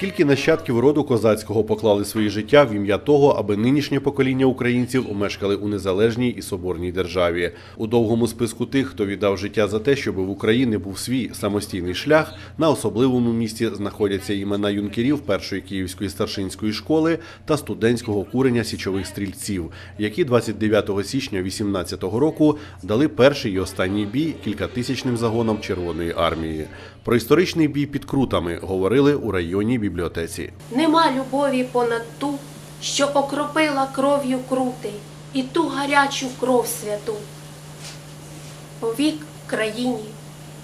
Скільки нащадків роду козацького поклали свої життя в ім'я того, аби нинішнє покоління українців мешкали у незалежній і соборній державі. У довгому списку тих, хто віддав життя за те, щоб в Україні був свій самостійний шлях, на особливому місці знаходяться імена юнкерів першої київської старшинської школи та студентського курення січових стрільців, які 29 січня 18-го року дали перший і останній бій кількатисячним загонам Червоної армії. Про історичний бій під крутами говорили у районній бібліотеці. Нема любові понад ту, що окропила кров'ю крутий, і ту гарячу кров святу. Повік в країні,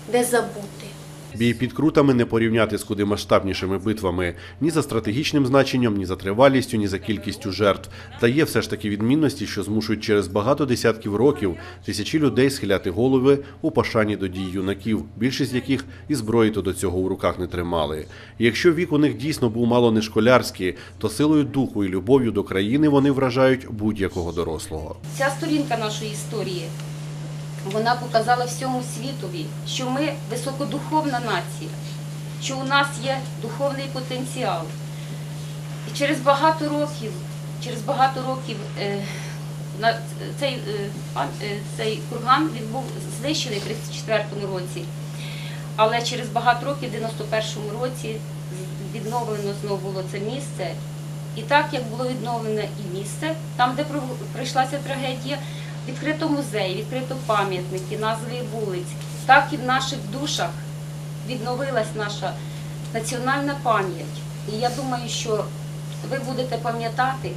де забути. Бій під крутами не порівняти з куди масштабнішими битвами ні за стратегічним значенням, ні за тривалістю, ні за кількістю жертв. Та є все ж таки відмінності, що змушують через багато десятків років тисячі людей схиляти голови у пошані до дій юнаків, більшість яких і зброї то до цього у руках не тримали. І якщо вік у них дійсно був мало не школярський, то силою духу і любов'ю до країни вони вражають будь-якого дорослого. Ця сторінка нашої історії вона показала всьому світові, що ми високодуховна нація, що у нас є духовний потенціал. І через багато років, через багато років е, цей, е, е, цей курган він був знищений в 34-му році. Але через багато років, в 91-му році, відновлено знову було це місце. І так як було відновлене і місце, там, де про- пройшлася трагедія, відкрито музей, відкрито пам'ятники, назви вулиць, так і в наших душах відновилась наша національна пам'ять. І я думаю, що ви будете пам'ятати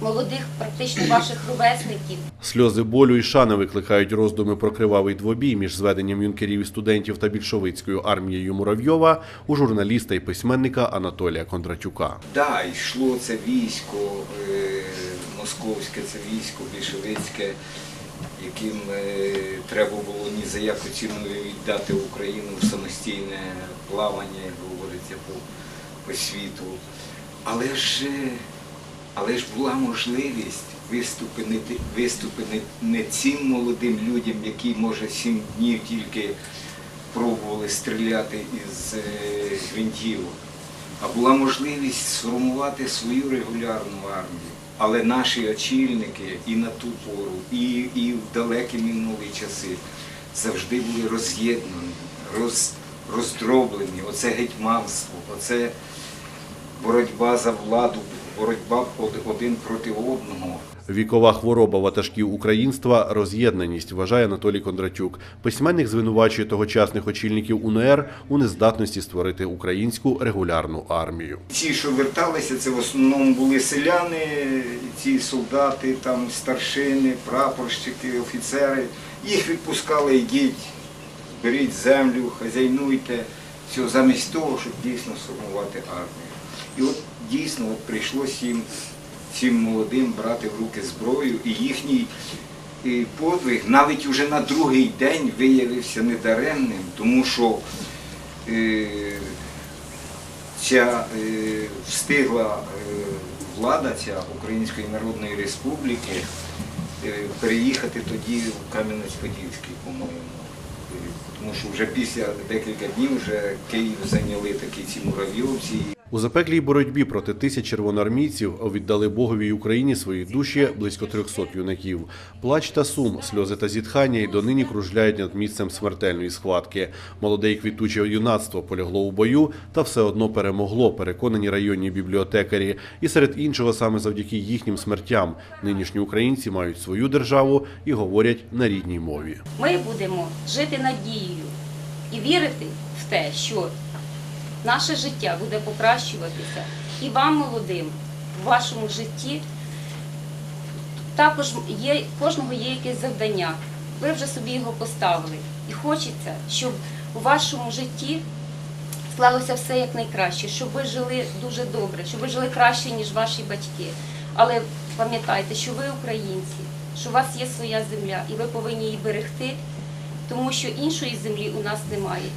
молодих, практично ваших ровесників, Сльози болю і шани викликають роздуми про кривавий двобій між зведенням юнкерів і студентів та більшовицькою армією Муравйова у журналіста і письменника Анатолія Кондратюка. Да, йшло це військо, е, московське, це військо більшовицьке, яким е, треба було ні за яку ціну віддати Україну в самостійне плавання, як говориться, по, по світу. Але ж, е, але ж була можливість виступити, виступити не цим молодим людям, які, може, сім днів тільки пробували стріляти із е, гвинтівок а була можливість сформувати свою регулярну армію. Але наші очільники і на ту пору, і, і в далекі минулі часи завжди були роз'єднані, роз, роздроблені. Оце гетьманство, оце боротьба за владу, боротьба один проти одного. Вікова хвороба ватажків українства роз'єднаність, вважає Анатолій Кондратюк. Письменник звинувачує тогочасних очільників УНР у нездатності створити українську регулярну армію. Ті, що верталися, це в основному були селяни, ці солдати, там старшини, прапорщики, офіцери. Їх відпускали, йдіть, беріть землю, хазяйнуйте. Все, замість того, щоб дійсно сформувати армію. І от дійсно от прийшлося їм, цим молодим брати в руки зброю, і їхній подвиг навіть уже на другий день виявився недаремним, тому що е, ця е, встигла е, влада ця Української Народної Республіки е, переїхати тоді в Кам'янець-Подільський, по-моєму. Е, Тому що вже після декілька днів вже Київ зайняли такі ці муравйовці. У запеклій боротьбі проти тисяч червоноармійців віддали Богові Україні свої душі близько 300 юнаків. Плач та сум, сльози та зітхання й донині кружляють над місцем смертельної схватки. Молоде й квітуче юнацтво полягло у бою та все одно перемогло, переконані районні бібліотекарі. І серед іншого, саме завдяки їхнім смертям, нинішні українці мають свою державу і говорять на рідній мові. ми будемо жити надією і вірити в те, що наше життя буде покращуватися. І вам, молодим, в вашому житті також є, кожного є якесь завдання. Ви вже собі його поставили. І хочеться, щоб у вашому житті склалося все як щоб ви жили дуже добре, щоб ви жили краще, ніж ваші батьки. Але пам'ятайте, що ви українці, що у вас є своя земля, і ви повинні її берегти, тому що іншої землі у нас немає.